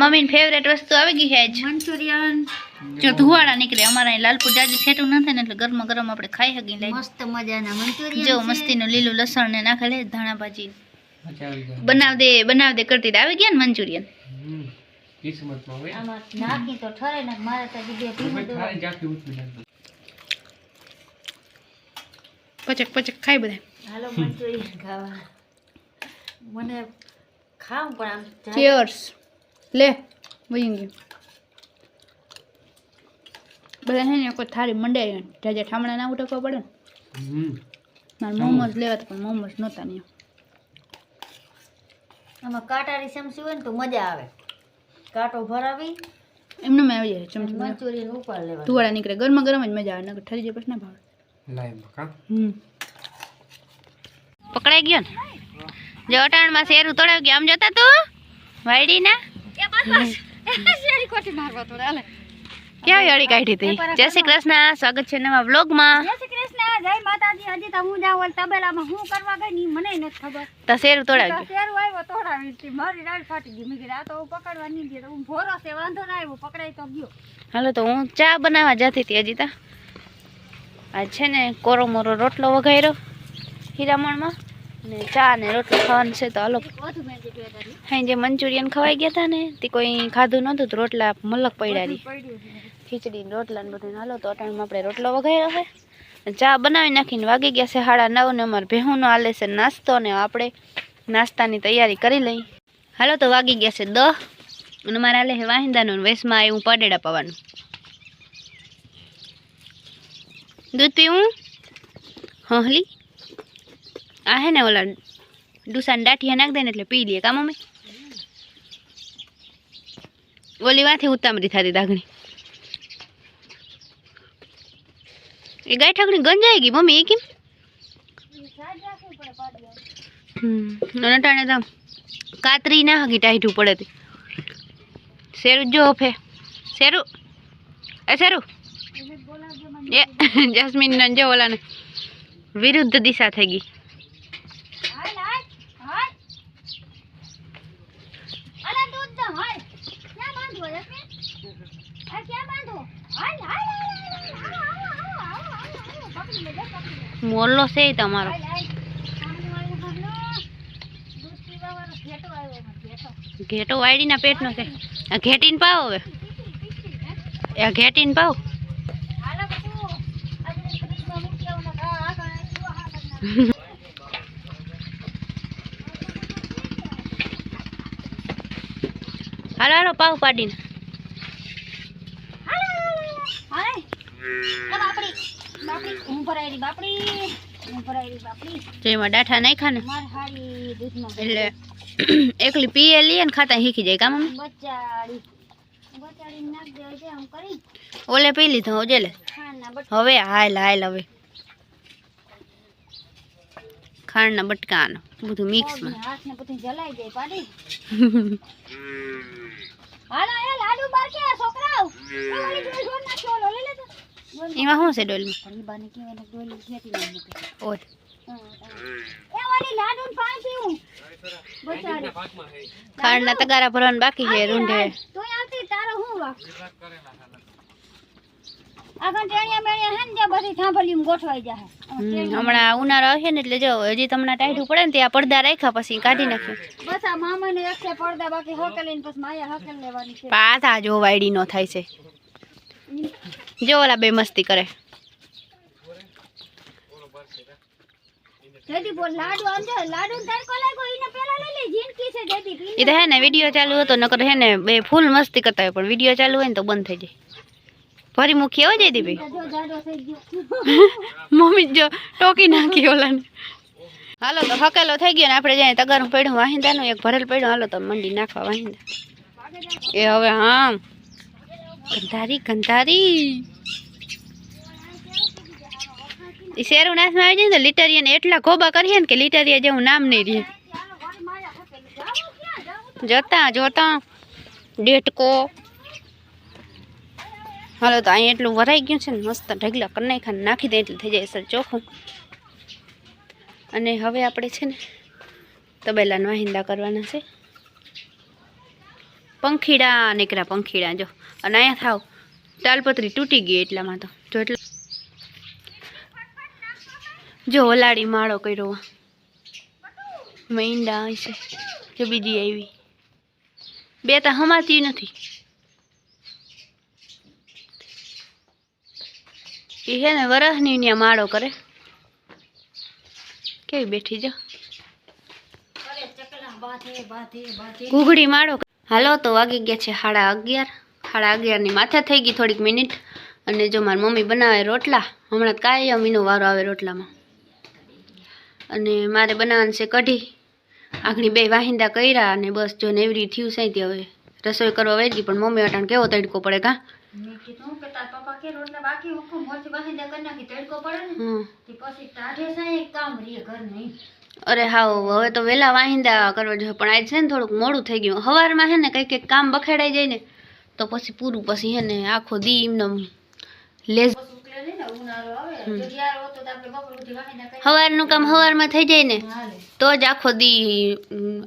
મમ્મીની ફેવરેટ વસ્તુ આવી ગઈ છે મંચુરિયન. જો ધુવાડા નીકળે અમારા અહીં લાલપુર જાજી છેટું થાય ને એટલે ગરમા ગરમ આપણે ખાઈ શકીએ લઈ મસ્ત મજાના મંચુરિયન જો. મસ્તીનું લીલું લસણ ને નાખેલે ધાણા ભાજી. બનાવ દે બનાવ દે કરતી તો આવી ગયા ને મંચુરિયન. કિસ્મતમાં હોય. આમાં નાખી તો ઠરે ને મારે તો બીજે ભાઈ દો. જાખી ઉઠી પચક પચક ખાઈ બધા હાલો મંચુરિયન ખાવા. મને ખાવ પણ આમ ચીયર્સ લે વહી ગયું. બધા હે ને કોઈ થાળી મંડાઈ જાજે ઠામણા ના ઉઠકવા પડે ને મારે મોમોસ લેવા પણ મોમોસ નહોતા નહીં આમાં કાંટાની ચમચી હોય ને તો મજા આવે. કાંટો ભરાવી એમને મેં આવી જાય ચમચી મંચુરિયન ઉપર લેવા તુવાડા નીકળે ગરમા ગરમ જ મજા આવે નકર ઠરી જાય પછી ના ભાવે. લાઈવ કા? હમ. પકડાઈ ગયો ને? જો અટાણમાં શેરું તોડાવ ગયો આમ જતા તું? વાયડી ક્યાં અડી કાઢી હતી? જય શ્રી કૃષ્ણ સ્વાગત છે નવા વ્લોગમાં. જય શ્રી કૃષ્ણ જય માતાજી હજી તો હું જાઉં તબેલામાં હું કરવા ગઈ ની મને નથી ખબર. તો શેરું તોડાવ શેરું આવ્યો તોડાવી હતી મારી રાડ ફાટી ગઈ. મેં આ તો હું પકડવા નહીં ગયો હું ભોરો છે વાંધો ના આવ્યો પકડાઈ તો ગયો. હાલો તો હું ચા બનાવવા જતી હતી હજી તા. આજ છે ને કોરો મોરો રોટલો વઘાર્યો હીરામણમાં. ને ચા ને રોટલો ખાવાનું છે તો હાલો. જે મંચુરિયન ખવાઈ ગયા હતા ને, તે કોઈ ખાધું નહોતું તો રોટલા મલક પડ્યા રહી ખીચડી રોટલા ને બધું હાલો, તો અટાણમાં આપણે રોટલો વઘાર્યો છે. ચા બનાવી નાખીને વાગી ગયા છે સાડા નવ ને અમારે ભેહુંનો આલે છે નાસ્તો ને આપણે નાસ્તાની તૈયારી કરી લઈ હાલો, તો વાગી ગયા છે દહ. અને મારે હાલે છે વાહિંદાનું વેસમાં આવ્યું પાડેડા પાવાનું. દૂધ પીવું? હલી? આ હે ને ઓલા ડુસાને દાઠિયા નાખ દે ને એટલે પી લઈએ કા મમ્મી ઓલી વાથી ઉતામરી થતી દાગણી. એ ગાય ઠકડી ગંજાઈ ગઈ મમ્મી, એ કેમ? હમ, અને ટાણે તો કાતરી ના હગી ટાઈટું પડે તે. શેરું, જો ફે. શેરું? એ શેરું? એ જસ્મીન જો ઓલાને વિરુદ્ધ દિશા થઈ ગઈ. મોરલો છે તમારો. ઘેટો વાડીના પેટનો છે. ઘેટીને પાવ હવે. એ ઘેટીને પાવ. હાલો હાલો પાવ પાડીને. જેમાં ડાઠા નાખ્યા ને? માર હારી દૂધમાં એટલે એકલી પીએ લઈએ ને ખાતા શીખી જાય કા મમ્મી? બચાડી બચાડી નાખ દે છે આમ કરી. ઓલે પી લીધો ઓજે લે. ખાંડના બટ હવે હાલ હાલ હવે. ખાંડના બટકાનો બધું મિક્સમાં હાથ ને બધું જલાઈ જાય પાડી. હાલો એ લાડુ બાર કે છોકરાઓ. એમાં શું છે ડોલમાં ખાંડના તગારા ભરવાનું બાકી છે રૂંઢે હમણાં ઉનાળો હશે ને એટલે જો હજી તમને ટાઈટ પડે ને ત્યાં પડદા રાખ્યા પછી કાઢી નાખ્યું પાછા જોવાયડી નો થાય છે જો ઓલા બે મસ્તી કરે. એ તો હે ને વીડિયો ચાલુ હતો નકર હે ને બે ફૂલ મસ્તી કરતા હોય પણ વીડિયો ચાલુ હોય ને તો બંધ થઈ જાય. ફરી મૂકી આવો જઈ દીધી જો જાડો થઈ ગયો. મમ્મી જો ટોકી નાખી ઓલાને. હાલો તો હકેલો થઈ ગયો ને આપણે જાય તગારું પડ્યું વાહિંદાનું એક ભરેલ પડ્યું હાલો તો મંડી નાખવા વાહિંદા. એ હવે હા. ગંધારી ગંધારી. એ શેરું નાશમાં આવી જાય ને લીટરિયાને એટલા ગોબા કરીએ ને કે લીટરિયા જેવું નામ નહીં રહે. જોતા જોતા. ડેટકો. હાલો તો અહીં એટલું ભરાઈ ગયું છે ને, મસ્ત ઢગલા કરી નાખ્યા નાખી દે એટલે થઈ જાય સર ચોખ્ખું. અને હવે આપણે છે ને, તબેલાના વાહિંદા કરવાના છે. પંખીડા, નીકળ્યા પંખીડા, જો. અને અહીંયા થાવ. તાલપત્રી તૂટી ગઈ એટલામાં તો. જો એટલે જો ઓલાડી માળો કર્યો. મૈંડા છે. જો બીજી આવી. બે તો હમાતી નથી. એ હે ને વરસની ત્યાં માળો કરે. કેવી બેઠી જો ઘૂઘડી માળો હાલો તો વાગી ગયા છે સાડા અગિયાર. સાડા અગિયારની માથે થઈ ગઈ થોડીક મિનિટ. અને જો મારી મમ્મી બનાવે રોટલા હમણાં કાંઈ અમીનો વારો આવે રોટલામાં. અને મારે બનાવવાનું છે કઢી. આખણી બે વાહિંદા કર્યા અને બસ જો નેવરી થયું છે તે હવે રસોઈ કરવા વહી ગઈ પણ મમ્મી અટાણ કેવો તડકો પડે કા? અરે હાવ હવે તો વહેલા વાહિંદા કરવા જોઈએ પણ આજ છે ને થોડુંક મોડું થઈ ગયું. સવારમાં છે ને કંઈક કંઈક કામ બખેડાઈ જાય ને તો પછી પૂરું પછી હે ને આખો દી એમને લેઝ બસ ઉકલે નહીં ને ઉનાળો આવે. જો જ્યારે હોતો તો આપણે બપોર સુધી વાહિંદા કરી સવારનું કામ સવારમાં થઈ જાય ને તો જ આખો દી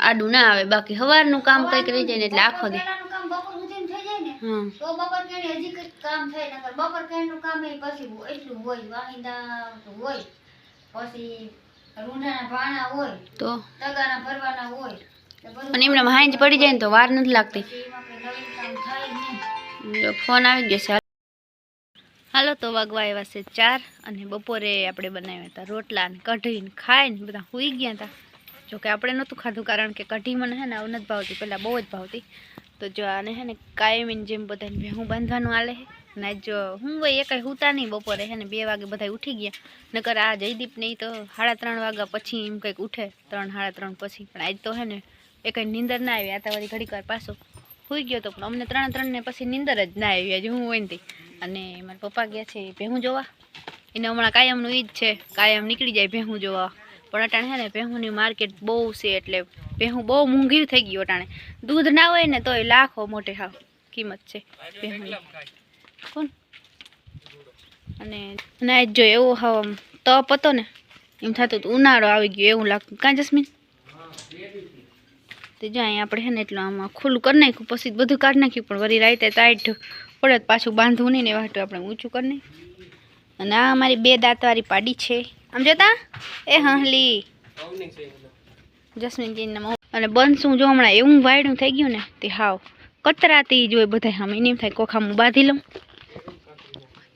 આડું ના આવે. બાકી સવારનું કામ કંઈક રહી જાય ને એટલે આખો દી. તો બપોર કેણી હજી કામ થાય નકર બપોર કેણીનું કામ એ પછી એટલું હોય વાહિંદા તો હોય. પછી રૂંઢાના ભાણા હોય તો? તગાના ભરવાના હોય. અને એમને હાંજ પડી જાય ને તો વાર નથી લાગતી. ફોન આવી ગયો છે. હાલો તો વાગવા આવ્યા છે ચાર અને બપોરે આપણે બનાવ્યા હતા રોટલા ને કઢી ને બધા સૂઈ ગયા હતા. જોકે આપણે નહોતું ખાધું કારણ કે કઢી મને હે ને આવું નથી ભાવતી, પહેલાં બહુ જ ભાવતી. તો જો આને હે ને કાયમીને જેમ બધાને ભેહું બાંધવાનું આલે ને જો હું ભાઈ એકાઈ હુતા નહીં બપોરે હે ને બે વાગે બધા ઉઠી ગયા. નકર આ જયદીપ નહીં તો સાડા ત્રણ વાગ્યા પછી એમ કંઈક ઉઠે, ત્રણ, સાડા ત્રણ પછી. પણ આજ તો હે ને એ કંઈ નીંદર ના આવી આતા વળી ઘડીક વાર પાછો સુઈ ગયો તો પણ અમને ત્રણ ને પછી નીંદર જ ના આવી, હજી હું હોય ને અને મારા પપ્પા ગયા છે ભેહું જોવા. એને હમણાં કાયમનું ઈ જ છે, કાયમ નીકળી જાય ભેહું જોવા. પણ અટાણે છે ને ભેહુંની માર્કેટ બહુ છે એટલે ભેહું બહુ મોંઘી થઈ ગયું અટાણે. દૂધ ના હોય ને તોય લાખો મોટે હાવ કિંમત છે ભેહુંની. કોણ? અને ના જો એવો હાવ તપ હતો ને, એમ થતું હતું, ઉનાળો આવી ગયો એવું લાગતું. કાં જસ્મીન? તે જો અહીંયા આપણે છે ને એટલું આમાં ખુલ્લું કરી નાખ્યું, પછી બધું કાઢી નાખ્યું, પણ વળી રાતે ટાઈટ પડે પાછું બાંધવું નહીં ને વાટું આપણે ઊંચું કરી નાખ્યું. અને આ અમારી બે દાંતવાળી પાડી છે. આમ જોતા? એ હંહલી જસ્મીનજીને અને બનશું જો હમણાં એવું વાયડું થઈ ગયું ને, તે હાવ કતરાતી જોઈ બધા આમ એને એમ થાય કોખામાં બાંધી લઉં.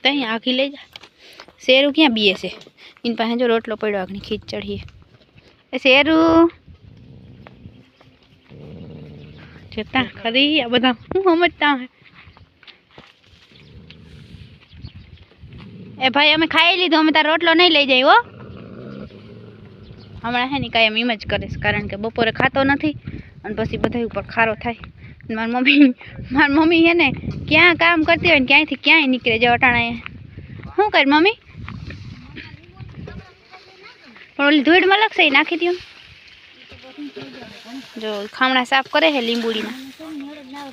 તો અહીં આખી લઈ જા. શેરું ક્યાં બીએ છે? એની પાસે જો રોટલો પડ્યો આગળ ખીચ ચઢીએ. એ શેરું! જતા ખરી, આ બધા હું સમજતા એ ભાઈ, અમે ખાઈ લીધું, અમે તાર રોટલો નહીં લઈ જાય, હો. હમણાં હે ને કાંઈ એમ જ કરીશ કારણ કે બપોરે ખાતો નથી અને પછી બધા ઉપર ખારો થાય. મારી મમ્મી મારી મમ્મી હે ને ક્યાં કામ કરતી હોય ને ક્યાંયથી ક્યાંય નીકળે જાય અટાણા શું કરે મમ્મી? પણ ઓલી ધૂળમાં લખશે નાખી દઉં જો ખામણા સાફ કરે છે લીંબુડીના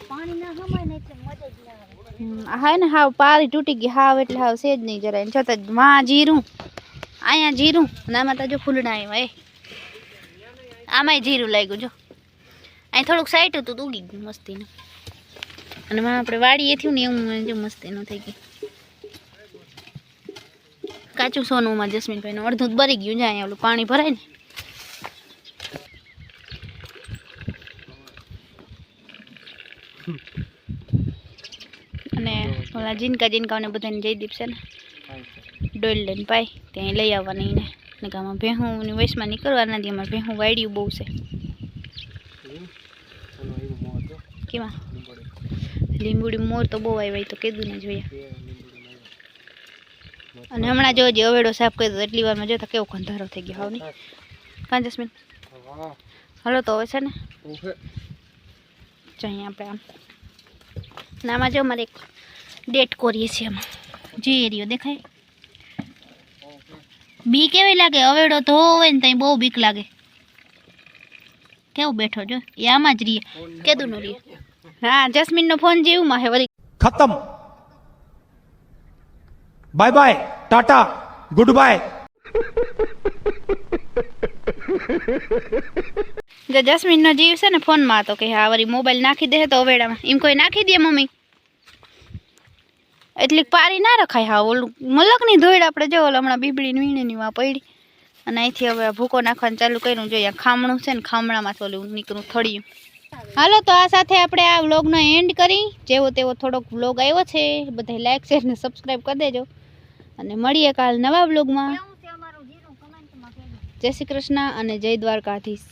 પાણી ના હમાય ને એટલે મજા જ ના આવે હમ, આ હા ને હાવ પારી તૂટી ગઈ હાવ એટલે હાવ છે જ નહીં જરાય. છતાં માં જીરું અહીંયા જીરું અને આમાં તો જો ફૂલડા આવ્યા એ. આમાંય જીરું લાગ્યું જો. અહીં થોડુંક સાઈટ હતું તો ઉગી ગયું મસ્તીનું. અને માં આપણે વાડીએ થયું ને એવું જો મસ્તીનું થઈ ગયું. કાચું સોનુંમાં જસ્મીનભાઈનું અડધું જ બરી ગયું છે અહીંયા ઓલું પાણી ભરાય ને. અને ઓલા જીનકા જીનકાઓને બધાને જયદીપ છે ને. ડોલ લઈને પાય ત્યાં લઈ આવવાની ને ને આમાં ભેહુંની વયસમાં નીકળવાના નથી અમારે ભેહું વાડ્યું બહુ છે. કેવા લીંબુડી મોર તો બહુ આવ્યા તો કીધું ને જોઈએ અને હમણાં જો જે અવેડો સાફ કર્યો એટલી વારમાં જોતા કેવો કંધારો થઈ ગયો હવે નહીં પાંચ દસ મિનિટ. હાલો તો હવે છે ને? જોઈએ આપણે આમ અને આમાં જો અમારે એક ડેટ કોરીએ છીએ આમ જે એરિયો દેખાય બી કેવી લાગે અવેડો તો હોય ને ત્યાં બહુ બીક લાગે કેવું બેઠો જો એ આમાં જ રહીએ કેદું નું રહીએ હા જસ્મીનનો ફોન જેવું હે વળી ખતમ bye bye tata good bye જે જસ્મીનનો જીવ છે ને ફોનમાં હતો કે હા વળી મોબાઈલ નાખી દે તો અવેડામાં. એમ કોઈ નાખી દે મમ્મી? એટલી પારી ના રખાય હા ઓલું મલકની ધોઈડ આપણે જો ઓલા હમણાં બીબડીની વીણીની વાં પડી. અને અહીંથી હવે ભૂકો નાખવાનું ચાલુ કર્યું. જોઈએ ખામણું છે ને ખામણામાં ઓલું નીકળું થળિયું. હાલો તો આ સાથે આપણે આ વ્લોગનો એન્ડ કરી. જેવો તેવો થોડોક વ્લોગ આવ્યો છે બધા લાઈક શેર ને સબસ્ક્રાઈબ કરી દેજો. અને મળીએ કાલ નવા વ્લોગમાં. જય શ્રી કૃષ્ણ અને જય દ્વારકાધીશ.